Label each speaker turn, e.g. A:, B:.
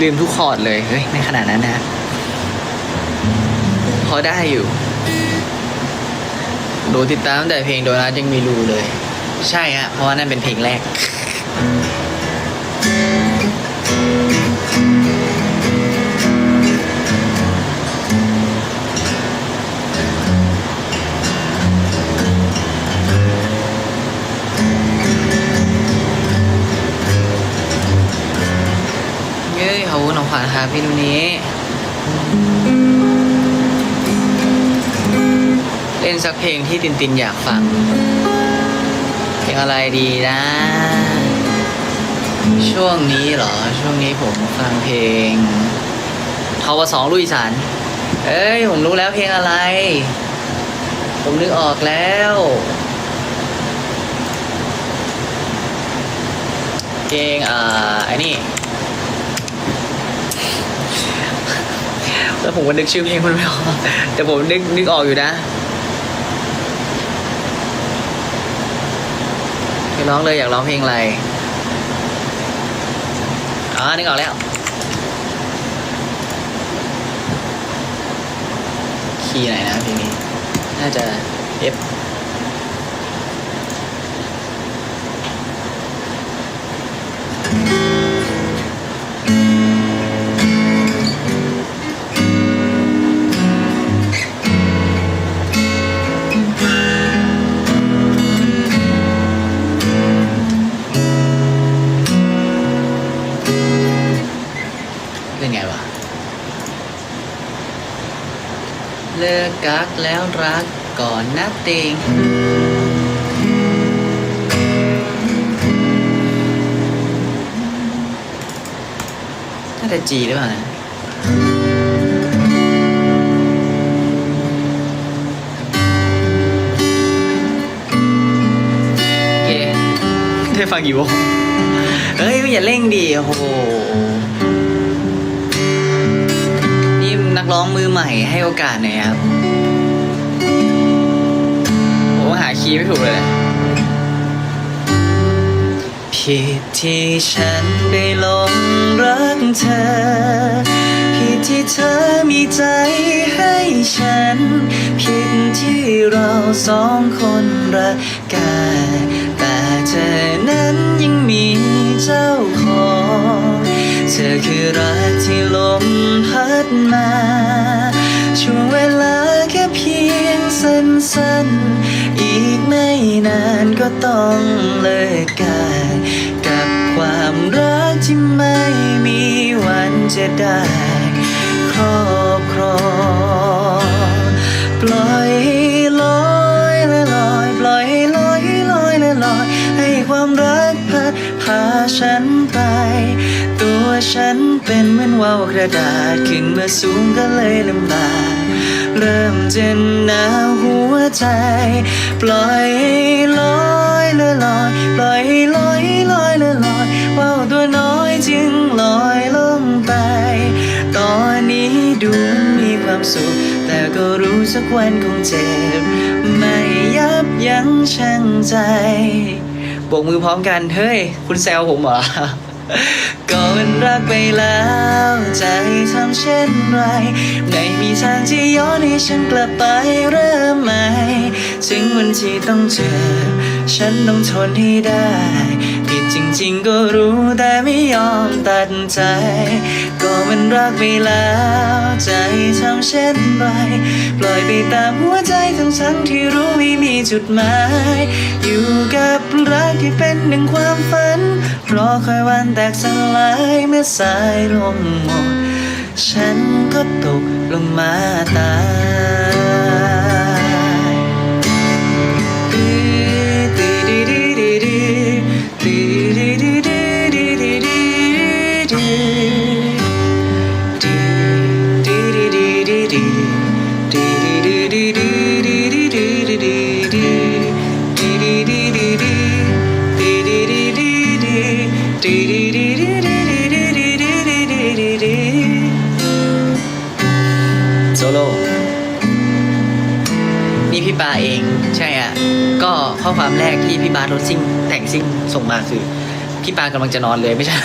A: ลืมทุกคอร์ดเลย เฮ้ย ไม่ขนาดนั้นนะ พอได้อยู่ ดูติดตามตั้งแต่เพลงโดนัทยังมีรูเลย ใช่ฮะ เพราะว่านั่นเป็นเพลงแรก ขอบคุณน้องขวัญครับพี่นุนี้ เล่นสักเพลงที่ตินตินอยากฟัง เพลงอะไรดีนะ ช่วงนี้เหรอ ช่วงนี้ผมฟังเพลงทวสองลุยสานเอ้ย ผมรู้แล้วเพลงอะไร ผมนึกออกแล้วเพลงอ่าไอ้นี่ แล้วผมก็นึกชื่อเพลงมันไม่ออกแต่ผมนึกนึกออกอยู่นะไปร้องเลยอยากร้องเพลงอะไรอ๋อนึกออกแล้วคีย์ไหนนะเพลงนี้ น่าจะ F เลิกกักแล้วรักก่อนนะติงน่าจะจีหรือเปล่านะโอเคได้ฟังกี่วงเฮ้ยอย่าเร่งดิโอ้โห นักร้องมือใหม่ให้โอกาสหน่อยครับผมหาคีย์ไม่ถูกเลยผิดที่ฉันไปหลงรักเธอ ผิดที่เธอมีใจให้ฉัน ผิดที่เราสองคนรักกัน แต่เธอนั้นยังมีเจ้า เธอคือรักที่ลมพัดมา ช่วงเวลาแค่เพียงสั้นๆ อีกไม่นานก็ต้องเลิกกันกับความรักที่ไม่มีวันจะได้ครอบครองปล่อยลอยละลอย ปล่อยลอยลอยละลอย ให้ความรักพัดพาฉัน ฉันเป็นเหมือนว่าวกระดาษขึ้นมาสูงก็เลยลำบากเริ่มจะหนาวหัวใจ ปล่อยให้ลอยละลอย ปล่อยให้ลอยลอยละลอยว่าวตัวน้อยจึงลอยลงไป ตอนนี้ดูมีความสุข แต่ก็รู้สักวันคงเจ็บ ไม่ยับยั้งชั่งใจโบกมือพร้อมกัน เฮ้ย คุณแซวผมเหรอ ก็มันรักไปแล้วใจทำเช่นไร ไม่มีทางที่ย้อนให้ฉันกลับไปเริ่มใหม่ถึงวันที่ต้องเจ็บฉันต้องทนให้ได้ผิดจริงๆก็รู้แต่ไม่ยอมตัดใจ มันรักไปแล้วใจทำเช่นไร ปล่อยไปตามหัวใจทั้งทั้งที่รู้ไม่มีจุดหมาย อยู่กับรักที่เป็นหนึ่งความฝัน รอคอยวันแตกสลายเมื่อสายลมหมด ฉันก็ตกลงมาตาย โซโล่นี่พี่ปาเองใช่อะ ก็ข้อความแรกที่พี่บาสรถซิ่งแต่งซิ่งส่งมาคือ พี่ปากำลังจะนอนเลยไม่ใช่